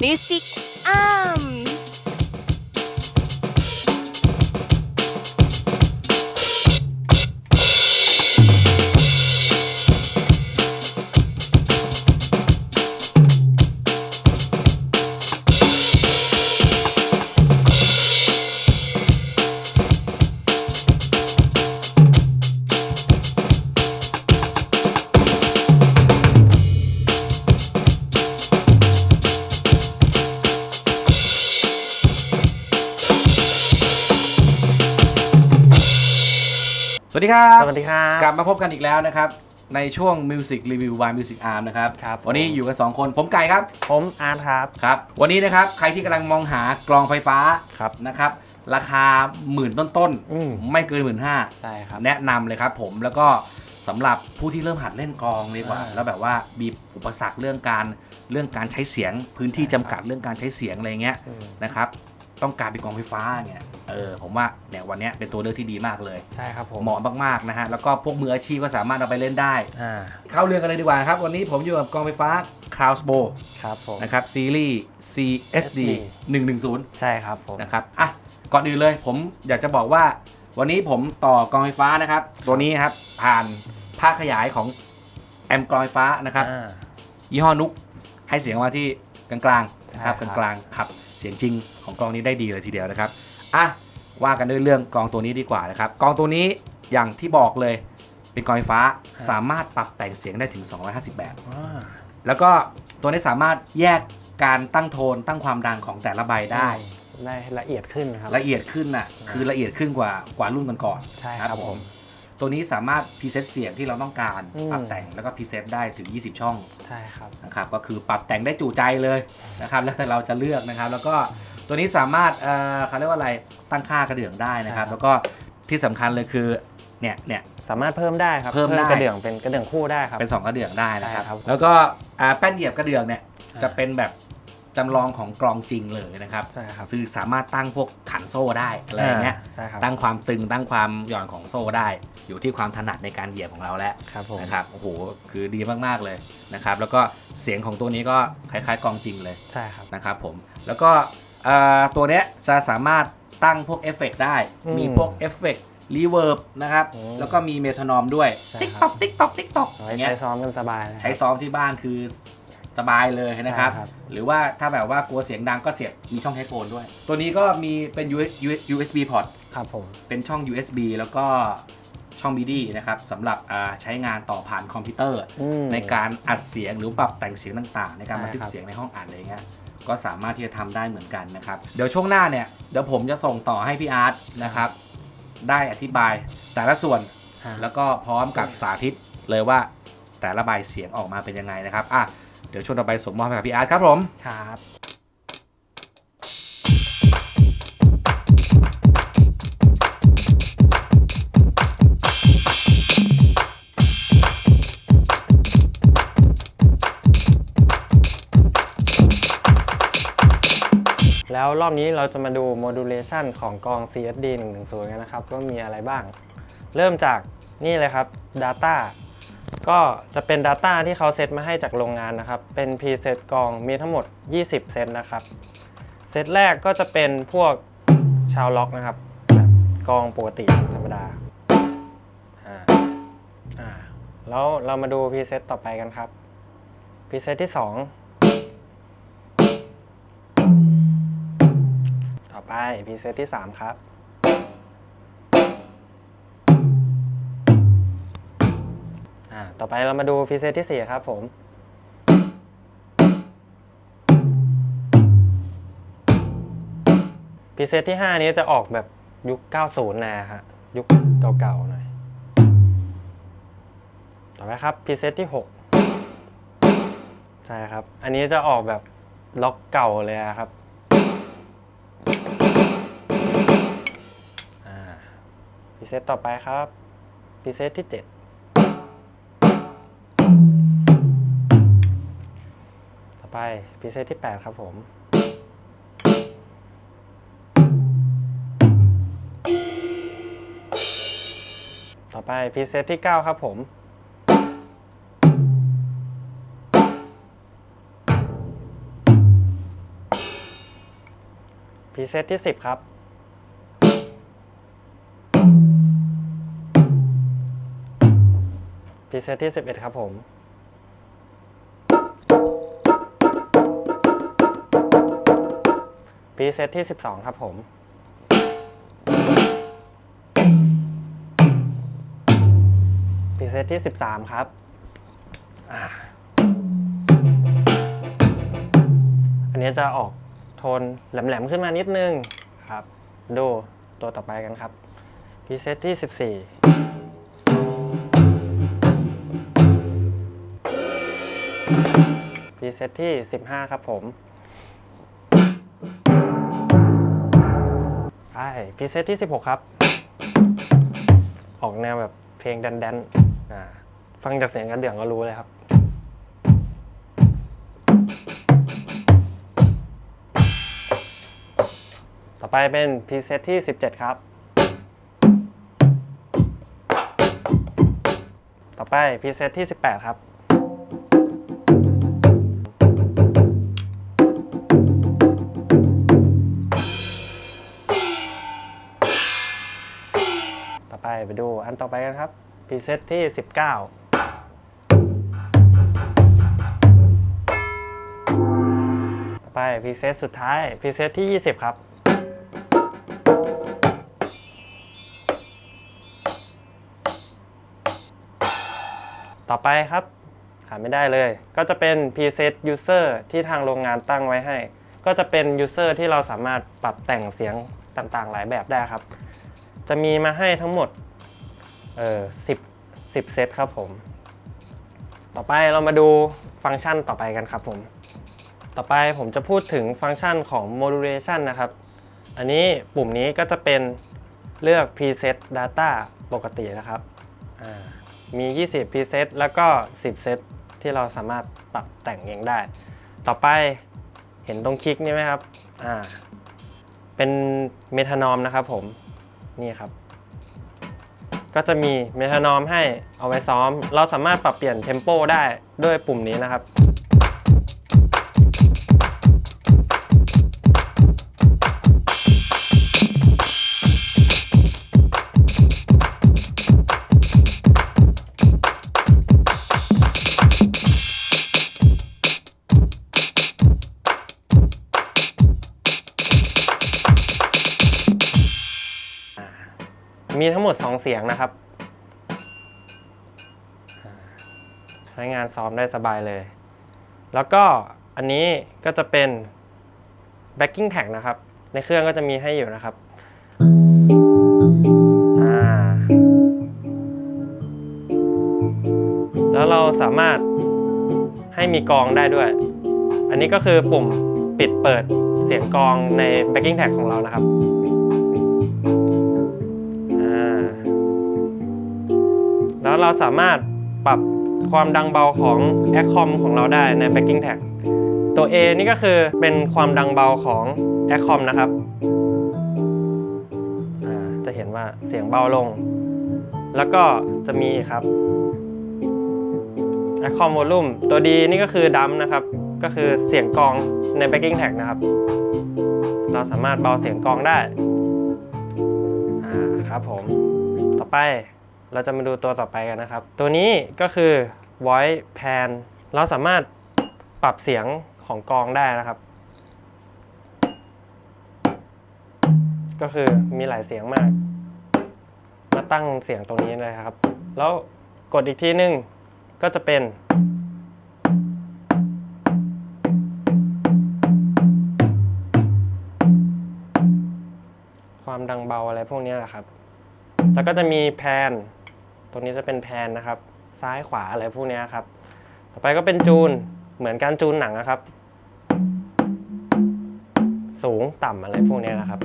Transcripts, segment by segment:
Music Arm วัสดีครับสวัสดีครับ กลับมาพบกันอีกแล้วนะครับ ในช่วง Music Review by Music Arm นะครับ ครับ วันนี้ผมอยู่กัน 2 คน ผมไก่ครับ ผมอาร์ตครับ ครับ วันนี้นะครับ ใครที่กำลังมองหากลองไฟฟ้าครับ นะครับ ราคาหมื่นต้นอืม ๆ ไม่เกินหมื่นห้าใช่ครับ แนะนำเลยครับผมแล้วก็สำหรับผู้ที่เริ่มหัดเล่นกลองดีกว่า อ่าแล้วแบบว่ามีอุปสรรคเรื่องการเรื่องการใช้เสียง พื้นที่จำกัดเรื่องการใช้เสียงอะไรเงี้ยอืม นะครับ ต้องการเป็นกลองไฟฟ้าเงี้ยเออผมว่าเนี่ยวันเนี้ยเป็นตัวเลือกที่ดีมากเลย ใช่ครับผมเหมาะมากๆนะฮะแล้วก็พวกมืออาชีพก็สามารถเอาไปเล่นได้อ่าเข้าเรื่องกันเลยดีกว่าครับ วันนี้ผมอยู่กับกองไฟฟ้า c r o w s b o ครับผมนะครับซีรีส์ CSD 110 ใช่ครับผมนะครับอะก่อนอื่นเลยผมอยากจะบอกว่า วันนี้ผมต่อกองไฟฟ้านะครับ ตัวนี้ครับผ่านภาคขยายของแอมป์กลองไฟฟ้านะครับอ่ายี่ห้อนุกให้เสียงมาที่กลางๆนะครับใช่กครับลางๆขับ เสียงจริงของกลองนี้ได้ดีเลยทีเดียวนะครับอะว่ากันด้วยเรื่องกลองตัวนี้ดีกว่านะครับกลองตัวนี้อย่างที่บอกเลยเป็นกลองไฟฟ้าสามารถปรับแต่งเสียงได้ถึง 250 แบบอ่าแล้วก็ตัวนี้สามารถแยกการตั้งโทนตั้งความดังของแต่ละใบได้ได้ละเอียดขึ้นนะครับละเอียดขึ้นน่ะคือละเอียดขึ้นกว่ากว่ารุ่นก่อนๆใช่ครับผม ตัวนี้สามารถพรีเซตเสียงที่เราต้องการอืม ปรับแต่งแล้วก็พรีเซตได้ถึง 20 ช่อง ใช่ครับ นะครับก็คือปรับแต่งได้จู่ใจเลยนะครับแล้วแต่เราจะเลือกนะครับ แล้วก็ตัวนี้สามารถเอ่อเขาเรียกว่าอะไรตั้งค่ากระเดื่องได้นะครับใช่ครับแล้วก็ที่สำคัญเลยคือเนี่ยเนี่ย สามารถเพิ่มได้ครับเพิ่มได้ กระเดื่องเป็นกระเดื่องคู่ได้ครับ เป็น2กระเดื่องได้นะครับ ใช่ครับแล้วก็อ่าแป้นเหยียบกระเดื่องเนี่ยอ่า จะเป็นแบบ จำลองของกลองจริงเลยนะครับใช่ครับคือสามารถตั้งพวกขันโซ่ได้อะไรอย่างเงี้ยใช่ครับตั้งความตึงตั้งความหย่อนของโซ่ได้ อยู่ที่ความถนัดในการเหยียบของเราแล้วครับผมนะครับโอ้โหคือดีมากๆเลยนะครับ แล้วก็เสียงของตัวนี้ก็คล้ายๆกลองจริงเลยใช่ครับนะครับผมแล้วก็เอ่อตัวเนี้ยจะสามารถตั้งพวกเอฟเฟกต์ได้อืมมีพวกเอฟเฟกต์รีเวิร์บนะครับอืมแล้วก็มีเมโทรนอมด้วยใช่ติ๊กครัต๊อบกติ๊กต๊อกติ๊กต๊อกเอาอไว้ย่างเงี้ใช้ยซ้อมกันสบายนะใช้ซ้อมที่บ้านคือ สบายเลยนะครับ ใช่ครับ หรือว่าถ้าแบบว่ากลัวเสียงดังก็เสียบมีช่องเฮดโฟนด้วย ตัวนี้ก็มีเป็น USB port ครับผม เป็นช่อง USB แล้วก็ช่อง MIDI นะครับสำหรับอ่าใช้งานต่อผ่านคอมพิวเตอร์ อืม ในการอัดเสียงหรือปรับแต่งเสียงต่างๆ ในการใช่บันทึกครับ เสียงในห้องอัดอะไรเงี้ยก็สามารถที่จะทำได้เหมือนกันนะครับ เดี๋ยวช่วงหน้าเนี่ย เดี๋ยวผมจะส่งต่อให้พี่อาร์ตนะครับ ได้อธิบายแต่ละส่วน ฮะ แล้วก็พร้อมกับสาธิตเลยว่าแต่ละใบเสียงออกมาเป็นยังไงนะครับอะ เดี๋ยวช่วงต่อไปส่งมอบให้กับพี่อาร์ตครับผม ครับแล้วรอบนี้เราจะมาดู modulation ของกอง CSD 110 กันนะครับ ว่ามีอะไรบ้าง เริ่มจากนี่เลยครับ Data ก็จะเป็น Data ที่เขาเซตมาให้จากโรงงานนะครับ เป็น preset กองมีทั้งหมด 20 เซตนะครับ เซตแรกก็จะเป็นพวกชาวล็อกนะครับแบบกองปกติธรรมดาแล้วเรามาดู preset ต่อไปกันครับ preset ที่ 2 ต่อไป preset ที่ 3 ครับ อ่าต่อไปเรามาดู preset ที่ 4 ครับผม preset ที่ 5 นี้จะออกแบบยุค 90นะฮะยุคเก่าๆหน่อย ต่อไปครับ preset ที่ 6 ใช่ครับ อันนี้จะออกแบบล็อกเก่าเลยครับอ่าพรีเซตต่อไปครับพรีเซตที่ 7 พรีเซตที่ 8 ครับผมต่อไปพรีเซตที่ 9 ครับผมพพีเซตที่ 10 ครับพีเซตที่ 11 ครับผม พีเซตที่ 12 ครับผมพีเซตที่ 13 ครับอ่าอันนี้จะออกโทนแหลมๆขึ้นมานิดนึงครับ ดูตัวต่อไปกันครับพีเซตที่ 14พีเซตที่ 15 ครับผม ช่พีเซตที่ 16 ครับ ออกแนวแบบเพลงแดนๆฟังจากเสียงกระเดื่องก็รู้เลยครับ ต่อไปเป็นพรีเซตที่ 17 ครับ ต่อไปพรีเซตที่ 18 ครับ ดูอันต่อไปกันครับพรีเซตที่ 19ต่อไปพรีเซตสุดท้ายพรีเซตที่ 20 ครับ ต่อไปครับขาดไม่ได้เลย ก็จะเป็น preset user ที่ทางโรงงานตั้งไว้ให้ ก็จะเป็น user ที่เราสามารถปรับแต่งเสียงต่างๆ หลายแบบได้ครับ จะมีมาให้ทั้งหมด เออ10 10เซตครับผม ต่อไปเรามาดูฟังก์ชันต่อไปกันครับผม ต่อไปผมจะพูดถึงฟังก์ชันของ modulation นะครับ อันนี้ปุ่มนี้ก็จะเป็นเลือก preset data ปกตินะครับมี 20 preset แล้วก็ 10 เซตที่เราสามารถปรับแต่งเองได้ ต่อไปเห็นตรงคลิกนี่ไหมครับ อ่า เป็นเมทานอมนะครับผม นี่ครับ ก็จะมีเมทานอมให้เอาไว้ซ้อม เราสามารถปรับเปลี่ยนเทมโปได้ด้วยปุ่มนี้นะครับ เสียงนะครับ ใช้งานซ้อมได้สบายเลย แล้วก็อันนี้ก็จะเป็น backing tag นะครับ ในเครื่องก็จะมีให้อยู่นะครับแล้วเราสามารถให้มีกองได้ด้วย อันนี้ก็คือปุ่มปิดเปิดเสียงกองใน backing tag ของเรานะครับ เราสามารถปรับความดังเบาของ a c c o m ของเราได้ใน backing tag ตัว A นี่ก็คือเป็นความดังเบาของ a c c o m นะครับ จะเห็นว่าเสียงเบาลง แล้วก็จะมีครับ a c c o m volume ตัว D นี่ก็คือดัมนะครับ ก็คือเสียงกองใน backing tag นะครับ เราสามารถเบาเสียงกองได้ อ่าครับผม ต่อไป เราจะมาดูตัวต่อไปกันนะครับ ตัวนี้ก็คือ voice pan เราสามารถปรับเสียงของกองได้นะครับ ก็คือมีหลายเสียงมาก มาตั้งเสียงตรงนี้เลยครับ แล้วกดอีกทีนึงก็จะเป็น ความดังเบาอะไรพวกนี้แหละครับ แล้วก็จะมีแพน ตรงนี้จะเป็นแพนนะครับ ซ้ายขวาอะไรพวกนี้ครับ ต่อไปก็เป็นจูน เหมือนการจูนหนังนะครับ สูงต่ำอะไรพวกนี้นะครับ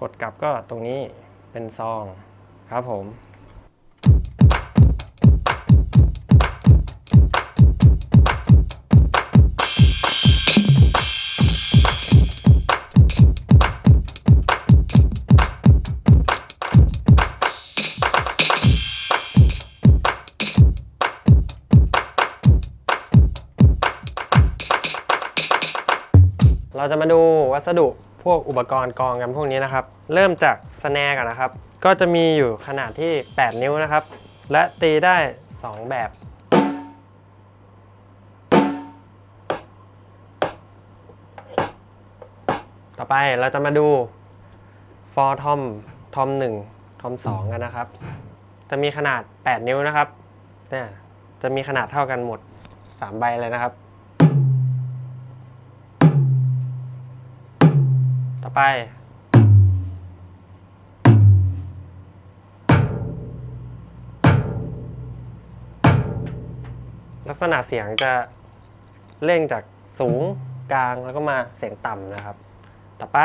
กดกลับก็ตรงนี้เป็นซองครับผม เราจะมาดูวัสดุพวกอุปกรณ์กองกันพวกนี้นะครับ เริ่มจากสแนร์ก่อนนะครับ ก็จะมีอยู่ขนาดที่ 8 นิ้วนะครับ และตีได้ 2 แบบต่อไปเราจะมาดู for tom tom 1 tom 2กันนะครับ จะมีขนาด 8 นิ้วนะครับเนี่ยจะมีขนาดเท่ากันหมด 3 ใบเลยนะครับ ต่อไป ลักษณะเสียงจะเร่งจากสูงกลางแล้วก็มาเสียงต่ำนะครับ ต่อไป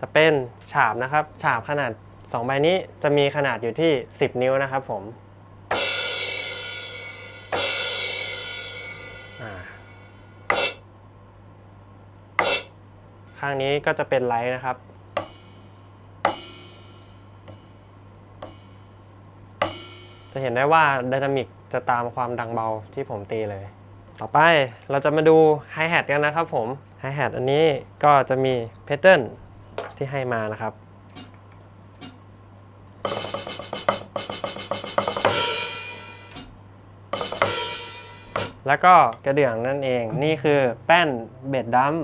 จะเป็นฉาบนะครับ ฉาบขนาด 2 ใบนี้จะมีขนาดอยู่ที่ 10 นิ้วนะครับผม ข้างนี้ก็จะเป็นไลท์นะครับ จะเห็นได้ว่าไดนามิกจะตามความดังเบาที่ผมตีเลย ต่อไปเราจะมาดูไฮแฮทกันนะครับผม ไฮแฮทอันนี้ก็จะมีแพทเทิร์นที่ให้มานะครับ แล้วก็กระเดื่องนั่นเอง นี่คือแป้นเบ็ดดัม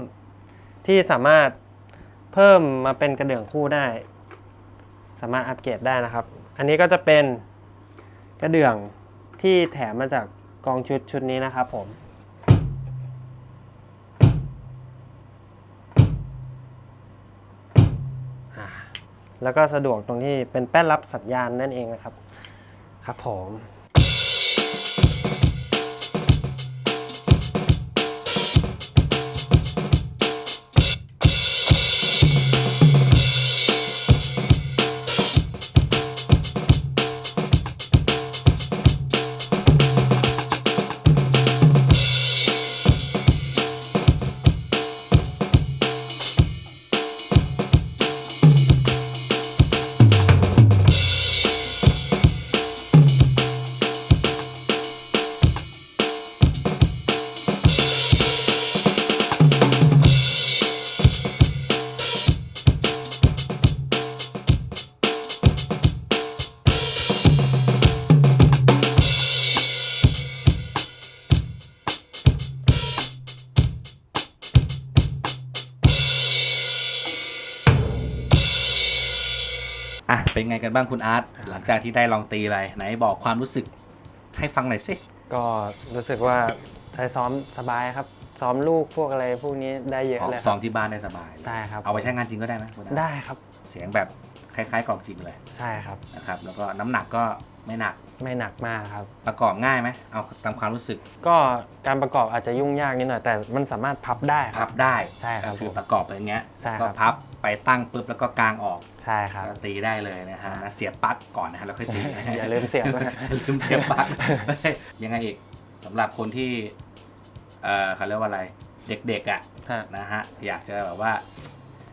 ที่สามารถเพิ่มมาเป็นกระเดื่องคู่ได้ สามารถอัปเกรดได้นะครับ อันนี้ก็จะเป็นกระเดื่องที่แถมมาจากกองชุดชุดนี้นะครับผมแล้วก็สะดวกตรงที่เป็นแป้นรับสัญญาณนั่นเองนะครับ ครับผม เป็นไงกันบ้างคุณอาร์ตหลังจากที่ได้ลองตีไปไหนบอกความรู้สึกให้ฟังหน่อยสิก็รู้สึกว่าใช้ซ้อมสบายครับ ซ้อมลูกพวกอะไรพวกนี้ได้เยอะออกเลยคซ้อรับมที่บ้านได้สบาย ได้ครับเอาไปใช้งานจริงก็ได้ไหมคุณอาร์ตได้ครับ เสียงแบบ คล้ายๆกล่องจริงเลยใช่ครับ นะครับ แล้วก็น้ำหนักก็ไม่หนัก ไม่หนักมากครับ ประกอบง่ายไหมเอาตามความรู้สึก ก็การประกอบอาจจะยุ่งยากนิดหน่อยแต่มันสามารถพับได้คพัรับบ ได้ใช่ครับก็คือประกอบไปอย่างเงี้ย ใช่ครับ ก็พับไปตั้งปุ๊บแล้วก็กางออกใช่ครับ ก็ตีได้เลยนะฮะอ่านะเสียบปลั๊กก่อนนะฮะแล้วค่อยตีนะฮะอย่าลืมเสียบนะอย่าลืมเสียบปลั๊กยังไงอีกสำหรับคนที่เอ่อเขาเรียกว่าอะไร เด็กๆอะ ฮะ นะฮะอยากจะแบบว่า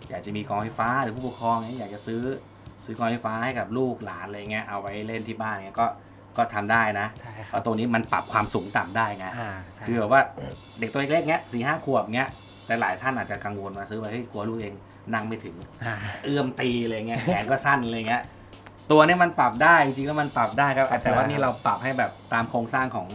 อยากจะมีกองไฟฟ้าหรือผู้ปกครองเนี่ยอยากจะซื้อซื้อกองไฟฟ้าให้กับลูกหลานอะไรเงี้ยเอาไว้เล่นที่บ้านเงี้ยก็ก็ทำได้นะใช่คเพรับราะตัวนี้มันปรับความสูงต่ำได้ไงอ่าใช่คือแบบว่าเด็กตัวเล็กๆเงี้ยสี่ห้าขวบเงี้ยหลายๆท่านอาจจะกังวลมาซื้อไปเฮ้ยกลัวลูกเองนั่งไม่ถึง อ่าเอื้อมตีอะไรเงี้ย แขนก็สั้นอะไรเงี้ยตัวเนี้มันปรับได้จริงๆแล้วมันปรับได้ครับปรับได้แต่ว่านี่เราปรับให้แบบตามโครงสร้างของ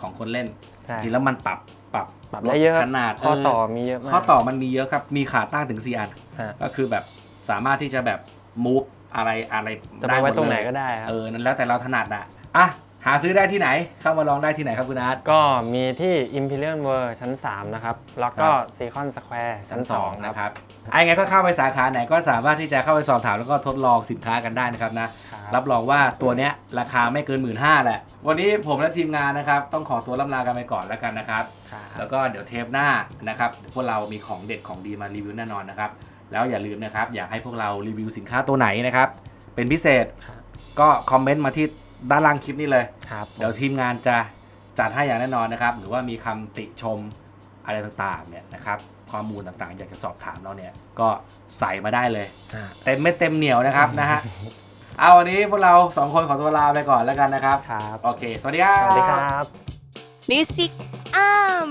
ของคนเล่นใช่จริงแล้วมันปรับ ปรับปรับได้เยอะขนาดข้อต่อเมีเยอะมากข้อต่อมันมีเยอะครับ มีขาตั้งถึง4อันฮะก็คือแบบสามารถที่จะแบบมูฟอะไรอะไรจะไปด้ไว้มดตรงไหนเลยก็ได้ครับเออนั่นแล้วแต่เราถนัดอะอะหาซื้อได้ที่ไหน เข้ามาลองได้ที่ไหนครับคุณอาร์ตก็มีที่ Imperial World ชั้น 3 นะครับ แล้วก็ครับ Seacon Square ชั้น 2 นะนะคครับรับไอ้ไงก็เข้าไปสาขาไหนก็สามารถที่จะเข้าไปสอบถามแล้วก็ทดลองสินค้ากันได้นะครับนะ รับรองว่าตัวเนี้ยราคาไม่เกินหมื่นห้าแหละ วันนี้ผมและทีมงานนะครับ ต้องขอตัวล่ำลากันไปก่อนแล้วกันนะครับครับแล้วก็เดี๋ยวเทปหน้านะครับเดี๋ยวพวกเรามีของเด็ดของดีมารีวิวแน่นอนนะครับ แล้วอย่าลืมนะครับ อยากให้พวกเรารีวิวสินค้าตัวไหนนะครับ เป็นพิเศษครับก็คอมเมนต์มาที่ด้านล่างคลิปนี้เลยครับเดี๋ยวทีมงานจะจัดให้อย่างแน่นอนนะครับ หรือว่ามีคำติชมอะไรต่างๆเนี่ยนะครับข้อมูลต่างๆ อยากจะสอบถามเราเนี่ยก็ใส่มาได้เลยอ่าเต็มไม่เต็มเหนียวนะครับนะฮะ เอาวันนี้พวกเราสองคนขอตัวลาไปก่อนแล้วกันนะครับ ครับ โอเค สวัสดีครับ สวัสดีครับ Music um